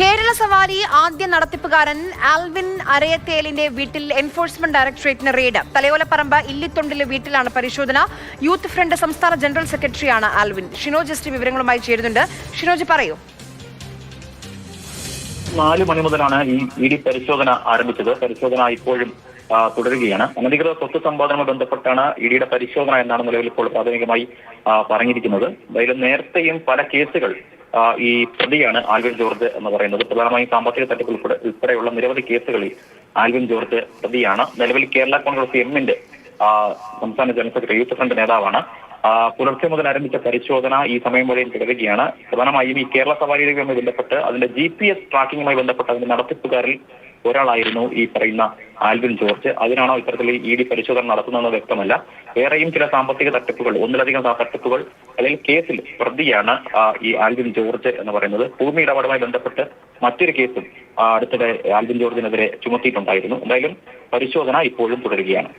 കേരള സവാരി ആദ്യ നടത്തിപ്പുകാരൻ ആൽവിൻ അരയത്തേലിന്റെ വീട്ടിൽ എൻഫോഴ്സ്മെന്റ് ഡയറക്ടറേറ്റിന് റെയ്ഡ്. തലയോലപ്പറമ്പ് ഇല്ലിത്തൊണ്ടിലെ വീട്ടിലാണ് പരിശോധന. യൂത്ത് ഫ്രണ്ട് സംസ്ഥാന ജനറൽ സെക്രട്ടറിയാണ് ആൽവിൻ. എസ് വിവരങ്ങളുമായി ചേരുന്നുണ്ട്. ഷിനോജ് പറയൂ. നാല് മണി മുതലാണ് ഈ ഇ ഡി പരിശോധന ആരംഭിച്ചത്. പരിശോധന ഇപ്പോഴും തുടരുകയാണ്. അനധികൃത സ്വത്ത് സമ്പാദനവുമായി ബന്ധപ്പെട്ടാണ് ഇഡിയുടെ ഡിയുടെ പരിശോധന എന്നാണ് നിലവിൽ ഇപ്പോൾ പ്രാഥമികമായി പറഞ്ഞിരിക്കുന്നത്. എന്തായാലും നേരത്തെയും പല കേസുകൾ ഈ പ്രതിയാണ് ആൽവിൻ ജോർജ് എന്ന് പറയുന്നത്. പ്രധാനമായും സാമ്പത്തിക തട്ടിപ്പ് ഉൾപ്പെടെ ഉൾപ്പെടെയുള്ള നിരവധി കേസുകളിൽ ആൽവിൻ ജോർജ് പ്രതിയാണ്. നിലവിൽ കേരള കോൺഗ്രസ് എമ്മിന്റെ സംസ്ഥാന ജനറൽ സെക്രട്ടറി യൂത്ത് ഫ്രണ്ട് നേതാവാണ്. പുലർച്ചെ മുതൽ ആരംഭിച്ച പരിശോധന ഈ സമയം വരെയും തുടരുകയാണ്. പ്രധാനമായും ഈ കേരള സവാരിയുമായി ബന്ധപ്പെട്ട് അതിന്റെ ജി പി എസ് ട്രാക്കിങ്ങുമായി ബന്ധപ്പെട്ട് അതിന്റെ നടത്തിപ്പുകാരിൽ ഒരാളായിരുന്നു ഈ പറയുന്ന ആൽവിൻ ജോർജ്. അതിനാണോ ഇത്തരത്തിൽ ഇ ഡി പരിശോധന നടത്തുന്നതെന്ന് വ്യക്തമല്ല. വേറെയും ചില സാമ്പത്തിക തട്ടിപ്പുകൾ ഒന്നിലധികം തട്ടിപ്പുകൾ അല്ലെങ്കിൽ കേസിൽ പ്രതിയാണ് ഈ ആൽവിൻ ജോർജ് എന്ന് പറയുന്നത്. ഭൂമി ഇടപാടുമായി ബന്ധപ്പെട്ട് മറ്റൊരു കേസും അടുത്തിടെ ആൽവിൻ ജോർജിനെതിരെ ചുമത്തിയിട്ടുണ്ടായിരുന്നു. എന്തായാലും പരിശോധന ഇപ്പോഴും തുടരുകയാണ്.